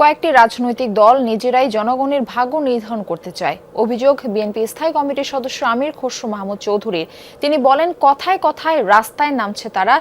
কয়েকটি রাজনৈতিক দল নিজেরাই জনগণের ভাগ্য নির্ধারণ করতে চায়। অভিযোগ, বিএনপি স্থায়ী কমিটির সদস্য আমির খসরু মাহমুদ চৌধুরীর তিনি বলেন, কথায় কথায় রাস্তায় নামছে তারা,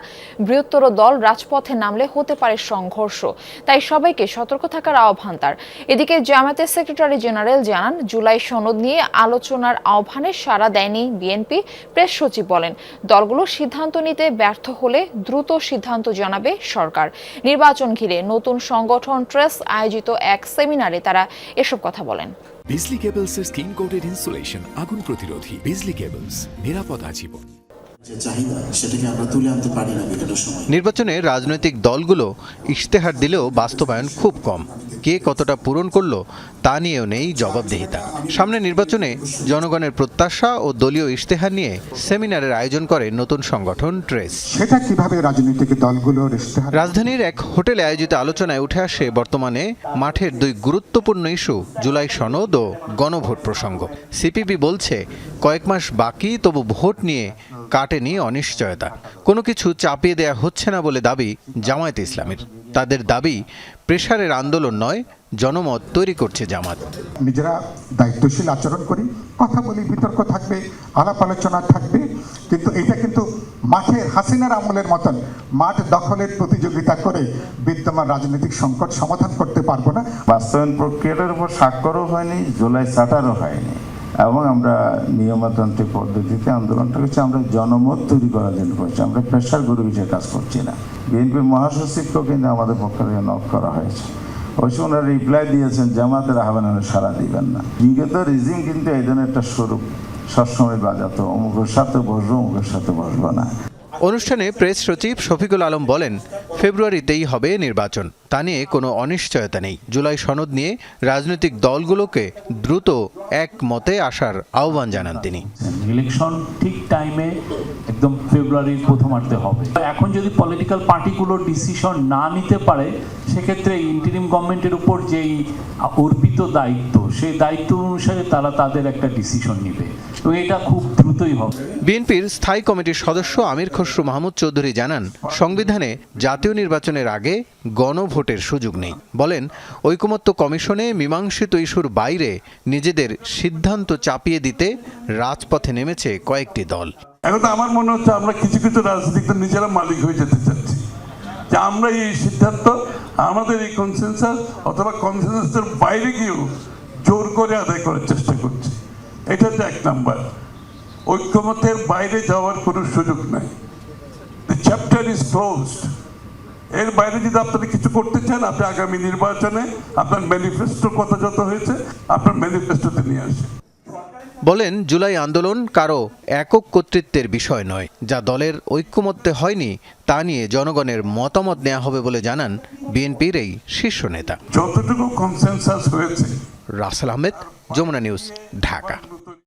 বৃহত্তর দল রাজপথে নামলে হতে পারে সংঘর্ষ। তাই সবাইকে সতর্ক থাকার আহ্বান তার। এদিকে জামায়াতের সেক্রেটারি জেনারেল জানান, জুলাই সনদ নিয়ে আলোচনার আহ্বানে সাড়া দেয়নি বিএনপি। প্রেস সচিব বলেন, দলগুলো সিদ্ধান্ত নিতে ব্যর্থ হলে দ্রুত সিদ্ধান্ত জানাবে সরকার। নির্বাচন ঘিরে নতুন সংগঠন ট্রেস আয়োজিত এক সেমিনারে তারা এসব কথা বলেন। বিজলি কেবলস এর স্কিন কোটেড ইনসুলেশন আগুন প্রতিরোধী। বিজলি কেবলস, নিরাপদ আজীবন। যে চাহিদা সেটাকে আমরা তুলে আনতে পারি না বিভিন্ন সময়। নির্বাচনে রাজনৈতিক দলগুলো ইশতেহার দিলেও বাস্তবায়ন খুব কম। কে কতটা পূরণ করল তা নিয়েও নেই জবাবদিহিতা। সামনে নির্বাচনে জনগণের প্রত্যাশা ও দলীয় ইশতেহার নিয়ে সেমিনারের আয়োজন করে নতুন সংগঠন ট্রেস। সেটা কীভাবে রাজনৈতিক দলগুলোর রাজধানীর এক হোটেলে আয়োজিত আলোচনায় উঠে আসে বর্তমানে মাঠের দুই গুরুত্বপূর্ণ ইস্যু জুলাই সনদ ও গণভোট প্রসঙ্গ। সিপিবি বলছে কয়েক মাস বাকি তবু ভোট নিয়ে কাটেনি অনিশ্চয়তা। কোনো কিছু চাপিয়ে দেয়া হচ্ছে না বলে দাবি জামায়াতে ইসলামের। তাদের দাবি প্রেশারের আন্দোলন নয় জনমত তৈরি করছে জামাত। নিজেরা দায়িত্বশীল আচরণ করি কথা বলি বিতর্ক থাকবে আলাপ আলোচনা থাকবে কিন্তু এটা কিন্তু মাঠের হাসিনার আমলের মতন মাঠ দখলের প্রতিযোগিতা করে বিদ্যমান রাজনৈতিক সংকট সমাধান করতে পারব না। বাস্তবায়ন প্রক্রিয়াটার উপর স্বাক্ষরও হয়নি জুলাই চার্টারও হয়নি। এবং আমরা নিয়মতান্ত্রিক পদ্ধতিতে আন্দোলনটা করছি, আমরা জনমত তৈরি করার জন্য করছি, আমরা প্রেশার গরু বিষয়ে কাজ করছি না। বিএনপির মহাসচিবকেও কিন্তু আমাদের পক্ষ থেকে নক করা হয়েছে। অবশ্য ওনারা রিপ্লাই দিয়েছেন, জামাতের আহ্বান সারা দিবেন না। বিগত রিজিম কিন্তু এই ধরনের একটা স্বরূপ সবসময় বাজাতো, অমুকের সাথে বসবো, অমুকের সাথে বসবো না। অনুষ্ঠানে প্রেস সচিব শফিকুল আলম বলেন, ফেব্রুয়ারিতেই হবে নির্বাচন। তা নিয়ে কোনো অনিশ্চয়তা নেই। জুলাই সনদ নিয়ে রাজনৈতিক দলগুলোকে দ্রুত এক মতে আসার আহ্বান জানান তিনি। ইলেকশন ঠিক টাইমে একদম ফেব্রুয়ারির প্রথমার্ধে হবে। এখন যদি পলিটিক্যাল পার্টিগুলো ডিসিশন না নিতে পারে, সেক্ষেত্রে ইন্টারিম গভর্নমেন্টের উপর যেই অর্পিত দায়িত্ব, সেই দায়িত্ব অনুসারে তারা তাদের একটা ডিসিশন নেবে। এবং এটা খুব দ্রুতই হবে। বিএনপির স্থায়ী কমিটির সদস্য আমির খসরু মাহমুদ চৌধুরী জানান সংবিধানে জাতীয় নির্বাচনের আগে গণভোটের সুযোগ নেই। বলেন ঐকমত্য কমিশনে মীমাংসিত ইস্যুর বাইরে নিজেদের সিদ্ধান্ত চাপিয়ে দিতে রাজপথে নেমেছে কয়েকটি দল। এখন তো আমার মনে হচ্ছে আমরা কিছু কিছু রাজনীতিক দল নিজেরা মালিক হয়ে যেতে চাচ্ছি। যে আমরা এই সিদ্ধান্ত আমাদের এই কনসেন্সাস অথবা কনসেন্সাসের বাইরে গিয়েও জোর করে আদায় করার চেষ্টা করছি। এটা হচ্ছে এক নাম্বার। ঐক্যমতের বাইরে যাওয়ার কোনো সুযোগ নাই। চ্যাপ্টার ইজ ক্লোজড এর বাইরে যদি আপনারা কিছু করতে চান আপনি আগামী নির্বাচনে আপনার ম্যানিফেস্টোর কথা যত হয়েছে আপনার ম্যানিফেস্টোতে নিয়ে আসেন। বলেন জুলাই আন্দোলন কারও একক কর্তৃত্বের বিষয় নয়। যা দলের ঐক্যমত্যে হয়নি তা নিয়ে জনগণের মতামত নেওয়া হবে বলে জানান বিএনপির এই শীর্ষ নেতা। যতটুকু কনসেনসাস হয়েছে। রাসেল আহমেদ যমুনা নিউজ ঢাকা।